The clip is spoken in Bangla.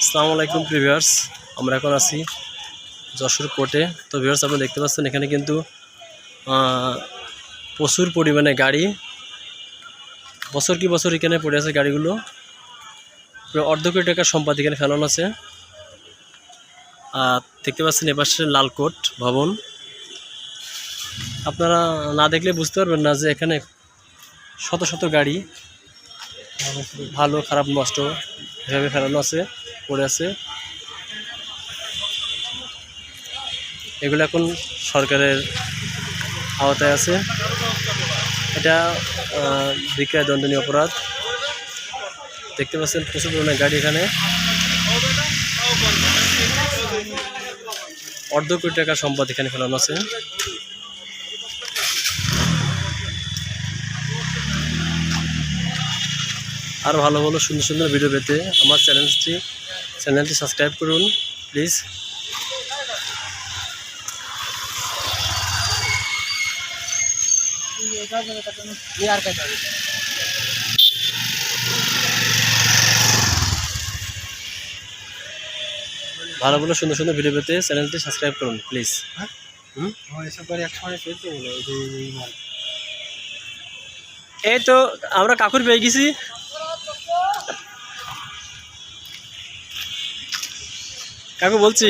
আসসালামু আলাইকুম প্রিভিয়ার্স আমরা এখন আছি যশোর কোর্টে। তো ভিউয়ার্স, আপনি দেখতে পাচ্ছেন এখানে কিন্তু প্রচুর পরিমাণে গাড়ি। বছর কি বছর এখানে পড়ে আছে গাড়িগুলো? অর্ধ কোটি টাকার সম্পদ এখানে ফেলানো আছে। আর দেখতে পাচ্ছেন এপাশে লালকোট ভবন। আপনারা না দেখলে বুঝতে পারবেন না যে এখানে শত শত গাড়ি, ভালো, খারাপ, নষ্ট এভাবে ফেলানো আছে। পড়ে আছে। এগুলো এখন সরকারের আওতায় আছে। এটা বিক্রয় দণ্ডনীয় অপরাধ। দেখতে পাচ্ছেন প্রচুর পরিমাণে গাড়ি এখানে। অর্ধ কোটি টাকার সম্পদ এখানে ফেলানো আছে। আরও ভালো ভালো সুন্দর সুন্দর ভিডিও পেতে আমার চ্যানেলটি চ্যানেলটি সাবস্ক্রাইব করুন প্লিজ। ভালো ভালো সুন্দর সুন্দর ভিডিও পেতে চ্যানেলটি সাবস্ক্রাইব করুন প্লিজ। হুম? এই তো আমরা কাকুর পেয়ে গেছি। কাকু বলছি।